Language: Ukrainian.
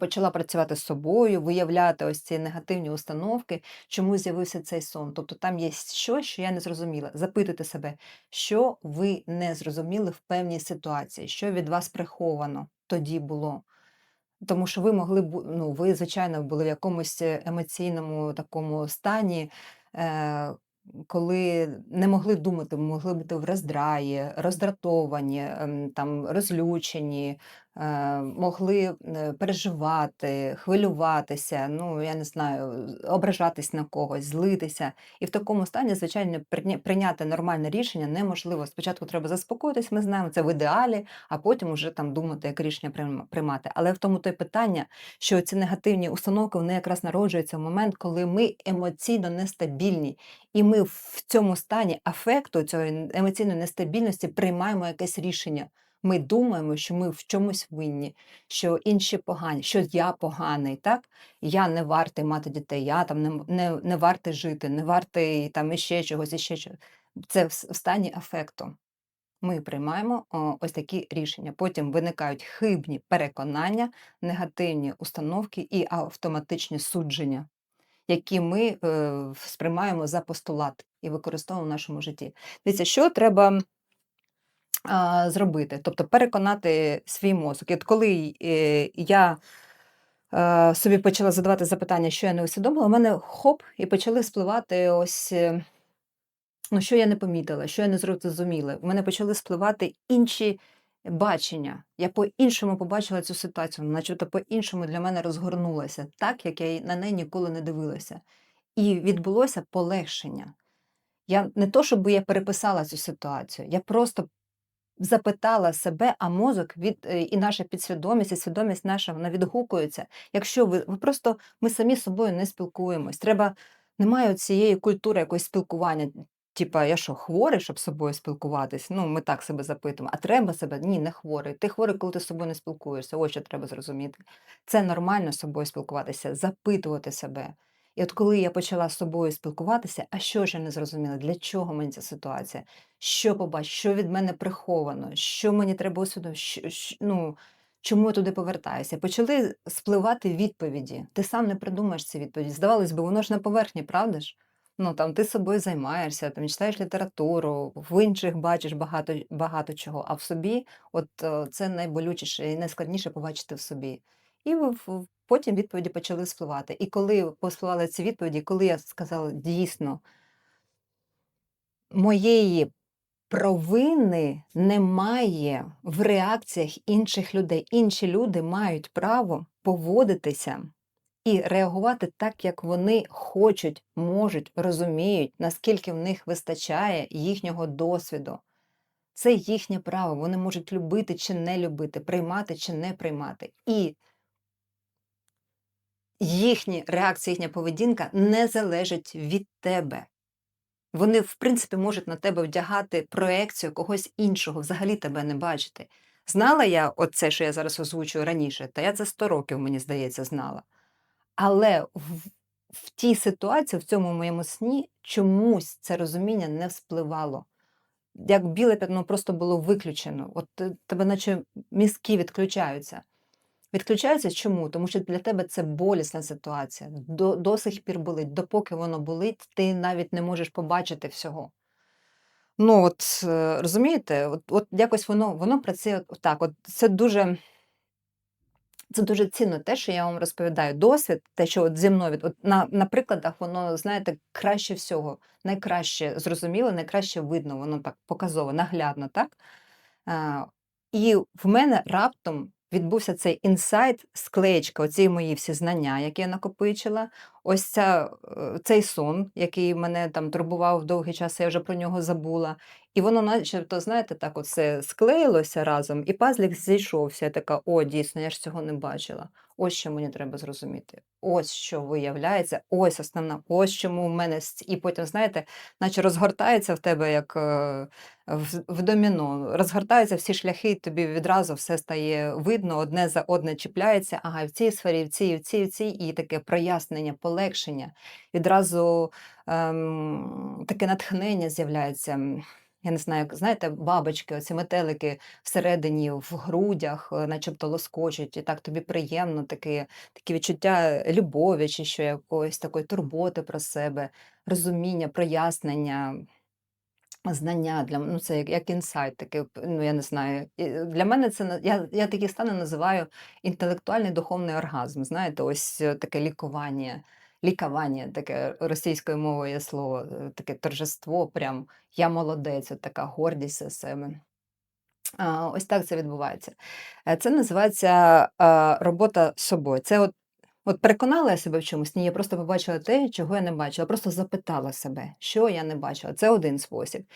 почала працювати з собою, виявляти ось ці негативні установки, чому з'явився цей сон. Тобто там є щось, що я не зрозуміла. Запитуйте себе, що ви не зрозуміли в певній ситуації, що від вас приховано тоді було. Тому що ви могли бу ну, ви, звичайно, були в якомусь е, емоційному такому стані, е, коли не могли думати, могли бути в роздраї, роздратовані, ем, там, розлючені, могли е, переживати, хвилюватися, ну, я не знаю, ображатись на когось, злитися. І в такому стані, звичайно, прийняти нормальне рішення неможливо. Спочатку треба заспокоїтись, ми знаємо, це в ідеалі, а потім уже там думати, як рішення прийма- приймати. Але в тому то й питання, що ці негативні установки вони якраз народжуються в момент, коли ми емоційно нестабільні, і ми в цьому стані афекту, цієї емоційної нестабільності приймаємо якесь рішення. Ми думаємо, що ми в чомусь винні, що інші погані, що я поганий, так? Я не вартий мати дітей, я там не, не, не вартий жити, не вартий там іще чогось, іще чогось. Це в, стані афекту. Ми приймаємо ось такі рішення. Потім виникають хибні переконання, негативні установки і автоматичні судження, які ми е, сприймаємо за постулат і використовуємо в нашому житті. Дивіться, що треба зробити? Тобто переконати свій мозок. І от коли е, я е, собі почала задавати запитання, що я не усвідомила, у мене хоп, і почали спливати ось. е, Ну, що я не помітила, що я не зрозуміла. У мене почали спливати інші бачення. Я по-іншому побачила цю ситуацію, начебто по-іншому для мене розгорнулася, так як я на неї ніколи не дивилася. І відбулося полегшення. Я не то, щоб я переписала цю ситуацію, я просто запитала себе, а мозок від е, і наша підсвідомість, і свідомість наша вона відгукується. Якщо ви, ви просто ми самі з собою не спілкуємось. Треба немає цієї культури якогось спілкування. Типа, я що, хворий, щоб з собою спілкуватись? Ну, ми так себе запитуємо. А треба себе? Ні, не хворий. Ти хворий, коли ти з собою не спілкуєшся. Ось що треба зрозуміти. Це нормально з собою спілкуватися, запитувати себе. І от коли я почала з собою спілкуватися, а що ж я не зрозуміла? Для чого мені ця ситуація? Що побачу, що від мене приховано, що мені треба що, ну, чому я туди повертаюся. Почали спливати відповіді. Ти сам не придумаєш ці відповіді. Здавалось би, воно ж на поверхні, правда ж? Ну там ти собою займаєшся, там читаєш літературу, в інших бачиш багато, багато чого, а в собі от е, це найболючіше і найскладніше побачити в собі. І в- потім відповіді почали спливати. І коли поспливали ці відповіді, коли я сказала дійсно, моєї Провини немає в реакціях інших людей. Інші люди мають право поводитися і реагувати так, як вони хочуть, можуть, розуміють, наскільки в них вистачає їхнього досвіду. Це їхнє право. Вони можуть любити чи не любити, приймати чи не приймати. І їхні реакції, їхня поведінка не залежить від тебе. Вони, в принципі, можуть на тебе вдягати проекцію когось іншого, взагалі тебе не бачити. Знала я оце, що я зараз озвучую раніше, та я це 100 років, мені здається, знала. Але в, в тій ситуації, в цьому моєму сні, чомусь це розуміння не вспливало. Як біле пятно просто було виключено. От е, тебе, наче мізки відключаються. Відключаються чому? Тому що для тебе це болісна ситуація. До, до сих пір болить. Допоки воно болить, ти навіть не можеш побачити всього. Ну, от е, розумієте, от, от якось воно, воно працює так. От це дуже, це дуже цінно, те, що я вам розповідаю. Досвід, те, що от зі мною от на, на прикладах, воно, знаєте, краще всього, найкраще зрозуміло, найкраще видно, воно так показово, наглядно, так? А, і в мене раптом відбувся цей інсайт, склеєчка, оці мої всі знання, які я накопичила. Ось ця, е, цей сон, який мене там турбував довгий час, я вже про нього забула. І воно, начебто, знаєте, так от склеїлося разом, і пазлик зійшовся. Я така, о, дійсно, я ж цього не бачила. Ось що мені треба зрозуміти. Ось що виявляється, ось основна, ось чому в мене. І потім, знаєте, наче розгортається в тебе як е, в, в доміно. Розгортаються всі шляхи, і тобі відразу все стає видно, одне за одне чіпляється. Ага, в цій сфері, в цій, в цій, в цій, і таке прояснення, полегшення. Відразу ем, таке натхнення з'являється. я не знаю, знаєте, бабочки, оці метелики всередині в грудях, е, начебто лоскочуть, і так тобі приємно, таке, такі відчуття любові чи що якоїсь такої турботи про себе, розуміння, прояснення, знання для ну, це як як інсайт такий, ну, я не знаю. Для мене це я я такі стани називаю інтелектуальний духовний оргазм. Знаєте, ось таке лікування, лікавання таке російською мовою слово, е, таке торжество, прям я молодець, от така гордість за себе. Ось так це відбувається. Е, це називається, робота з собою. Це от от переконала я себе в чомусь? Ні, я просто побачила те, чого я не бачила. Просто запитала себе, що я не бачила. Це один спосіб.